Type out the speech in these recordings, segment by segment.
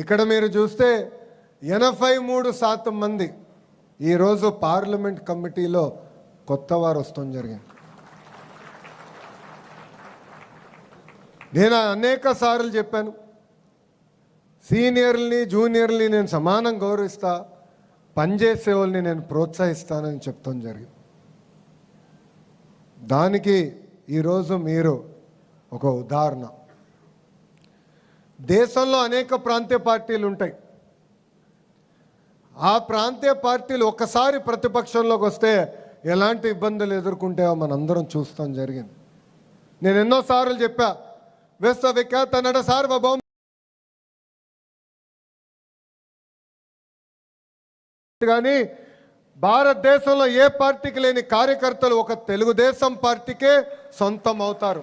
ఇక్కడ మీరు చూస్తే ఎనభై మూడు శాతం మంది ఈరోజు పార్లమెంట్ కమిటీలో కొత్త వారు వస్తాం జరిగింది. నేను అనేక సార్లు చెప్పాను సీనియర్ని జూనియర్ని నేను సమానం గౌరవిస్తా పనిచేసే వాళ్ళని నేను ప్రోత్సహిస్తానని చెప్తాం జరిగింది. దానికి ఈరోజు మీరు ఒక ఉదాహరణ. దేశంలో అనేక ప్రాంతీయ పార్టీలు ఉంటాయి. ఆ ప్రాంతీయ పార్టీలు ఒక్కసారి ప్రతిపక్షంలోకి వస్తే ఎలాంటి ఇబ్బందులు ఎదుర్కొంటాయో మనందరం చూస్తాం జరిగింది. నేను ఎన్నోసార్లు చెప్పా విశ్వ విఖ్యాత నట సార్వభౌమ కానీ భారతదేశంలో ఏ పార్టీకి లేని కార్యకర్తలు ఒక తెలుగుదేశం పార్టీకే సొంతం అవుతారు.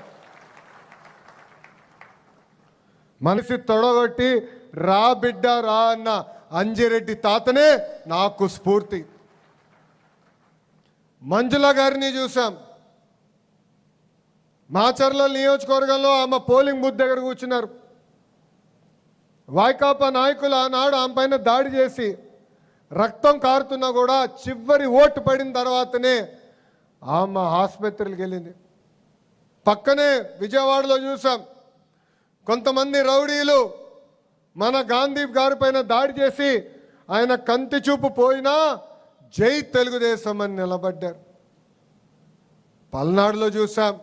మనిషి తొడగొట్టి రా బిడ్డ రా అన్న అంజిరెడ్డి తాతనే నాకు స్ఫూర్తి. మంజుల గారిని చూసాం మాచర్ల నియోజకవర్గంలో ఆమె పోలింగ్ బూత్ దగ్గర కూర్చున్నారు. వైకాపా నాయకులు ఆనాడు ఆమె పైన దాడి చేసి రక్తం కారుతున్నా కూడా చివరి ఓటు పడిన తర్వాతనే ఆమె ఆసుపత్రికి వెళ్ళింది. పక్కనే విజయవాడలో చూసాం కొంతమంది రౌడీలు మన గాంధీ గారి పైన దాడి చేసి ఆయన కంటి చూపు పోయినా జై తెలుగుదేశం అని నిలబడ్డారు. పల్నాడులో చూసాం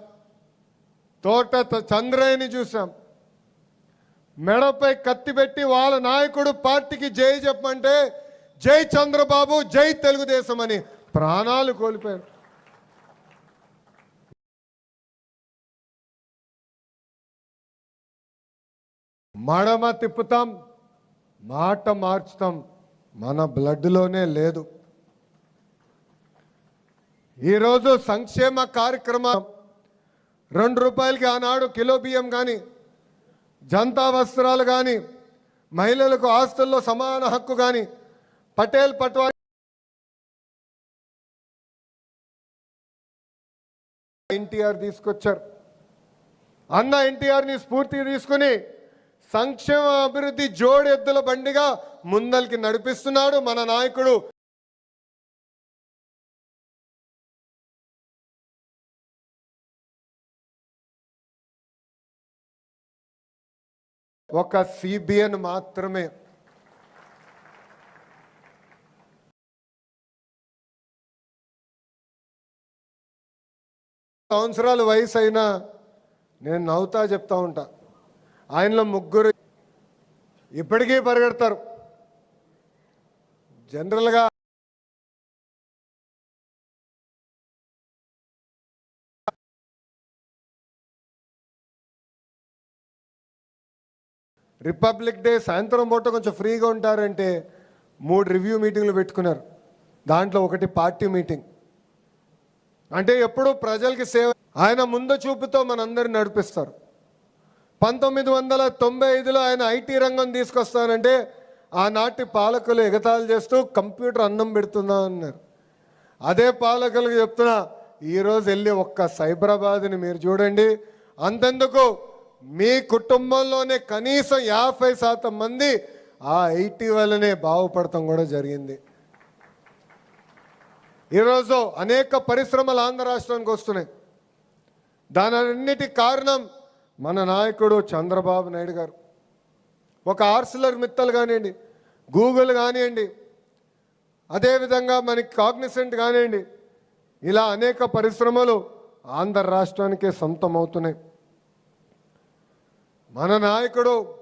తోట చంద్రయ్యని చూసాం మెడపై కత్తి పెట్టి వాళ్ళ నాయకుడు పార్టీకి జై చెప్పమంటే జై చంద్రబాబు జై తెలుగుదేశం అని ప్రాణాలు కోల్పోయారు. మడమ తిప్పుతాం మాట మార్చుతాం మన బ్లడ్లోనే లేదు. ఈరోజు సంక్షేమ కార్యక్రమం. రెండు రూపాయలకి ఆనాడు కిలో బియ్యం కానీ జంతా వస్త్రాలు కానీ మహిళలకు ఆస్తుల్లో సమాన హక్కు కానీ పటేల్ పట్వా ఎన్టీఆర్ తీసుకొచ్చారు. అన్న ఎన్టీఆర్ని స్ఫూర్తి తీసుకుని సంక్షేమ అభివృద్ధి జోడెద్దుల బండిగా ముందరికి నడిపిస్తున్నాడు మన నాయకుడు. ఒక సిబిఎన్ మాత్రమే. సంవత్సరాల వయసు అయినా నేను నవ్వుతా చెప్తా ఉంటా. ఆయనలో ముగ్గురు ఇప్పటికీ పరిగెడతారు. జనరల్గా రిపబ్లిక్ డే సాయంత్రం పూట కొంచెం ఫ్రీగా ఉంటారంటే మూడు రివ్యూ మీటింగ్లు పెట్టుకున్నారు. దాంట్లో ఒకటి పార్టీ మీటింగ్. అంటే ఎప్పుడూ ప్రజలకి సేవ ఆయన ముందు చూపుతో మనందరిని నడిపిస్తారు. పంతొమ్మిది వందల తొంభై ఐదులో ఆయన ఐటీ రంగం తీసుకొస్తానంటే ఆనాటి పాలకులు ఎగతాళి చేస్తూ కంప్యూటర్ అన్నం పెడుతుందా అన్నారు. అదే పాలకులకు చెప్తున్నా ఈరోజు వెళ్ళి ఒక్క సైబరాబాద్ని మీరు చూడండి. అంతెందుకు? మీ కుటుంబంలోనే కనీసం యాభై శాతం మంది ఆ ఐటీ వల్లనే బాగుపడటం కూడా జరిగింది. ఈరోజు అనేక పరిశ్రమలు ఆంధ్ర రాష్ట్రానికి వస్తున్నాయి. దానన్నిటి కారణం మన నాయకుడు చంద్రబాబు నాయుడు గారు. ఒక ఆర్సిలర్ మిత్తలు కానివ్వండి గూగుల్ కానివ్వండి అదేవిధంగా మనకి కాగ్నిసెంట్ కానివ్వండి ఇలా అనేక పరిశ్రమలు ఆంధ్ర రాష్ట్రానికే సొంతం అవుతున్నాయి మన నాయకుడు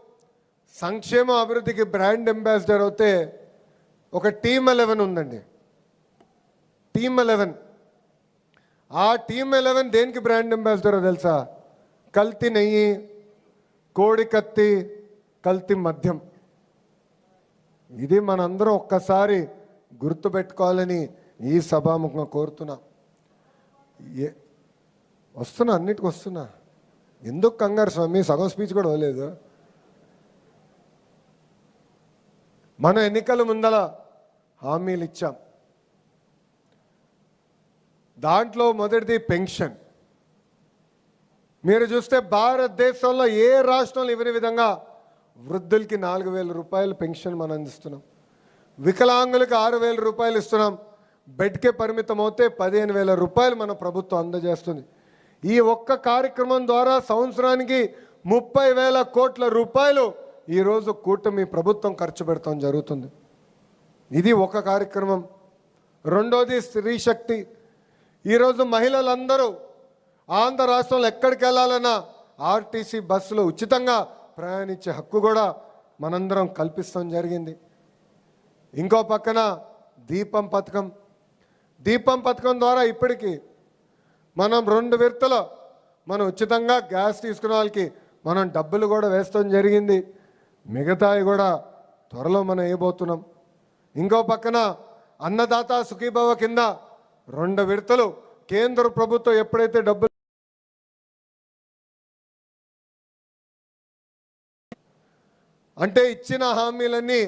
సంక్షేమ అభివృద్ధికి బ్రాండ్ అంబాసిడర్ అవుతే ఒక టీమ్ ఎలెవెన్ ఉందండి. Team eleven. ఆ టీమ్ ఎలెవెన్ దేనికి బ్రాండ్ అంబాసిడరో తెలుసా? కల్తీ నెయ్యి కోడి కత్తి కల్తీ మద్యం. ఇది మనందరం ఒక్కసారి గుర్తుపెట్టుకోవాలని ఈ సభాముఖంగా కోరుతున్నా. ఏ వస్తున్నా అన్నిటికి వస్తున్నా. ఎందుకు కంగారు స్వామి? సగం స్పీచ్ కూడా అవ్వలేదు మన ఎన్నికల ముందల హామీలు ఇచ్చాం. దాంట్లో మొదటిది పెన్షన్. మీరు చూస్తే భారతదేశంలో ఏ రాష్ట్రంలో ఇవ్వని విధంగా వృద్ధులకి నాలుగు వేల రూపాయలు పెన్షన్ మనం అందిస్తున్నాం. వికలాంగులకు ఆరు వేల రూపాయలు ఇస్తున్నాం. బెడ్కే పరిమితం అవుతే పదిహేను వేల రూపాయలు మన ప్రభుత్వం అందజేస్తుంది. ఈ ఒక్క కార్యక్రమం ద్వారా సంవత్సరానికి ముప్పై వేల కోట్ల రూపాయలు ఈరోజు కూటమి ప్రభుత్వం ఖర్చు పెడతాం జరుగుతుంది. ఇది ఒక కార్యక్రమం. రెండోది స్త్రీ శక్తి. ఈరోజు మహిళలందరూ ఆంధ్ర రాష్ట్రంలో ఎక్కడికి వెళ్ళాలన్నా ఆర్టీసీ బస్సులో ఉచితంగా ప్రయాణించే హక్కు కూడా మనందరం కల్పిస్తాం జరిగింది. ఇంకో పక్కన దీపం పథకం. దీపం పథకం ద్వారా ఇప్పటికీ మనం రెండు విడతలు మనం ఉచితంగా గ్యాస్ తీసుకున్న వాళ్ళకి మనం డబ్బులు కూడా వేస్తాం జరిగింది. మిగతాయి కూడా త్వరలో మనం వేయబోతున్నాం. ఇంకో పక్కన అన్నదాత సుఖీభవ కింద రెండు విడతలు కేంద్ర ప్రభుత్వం ఎప్పుడైతే డబ్బులు అంటే ఇచ్చిన హామీలన్నీ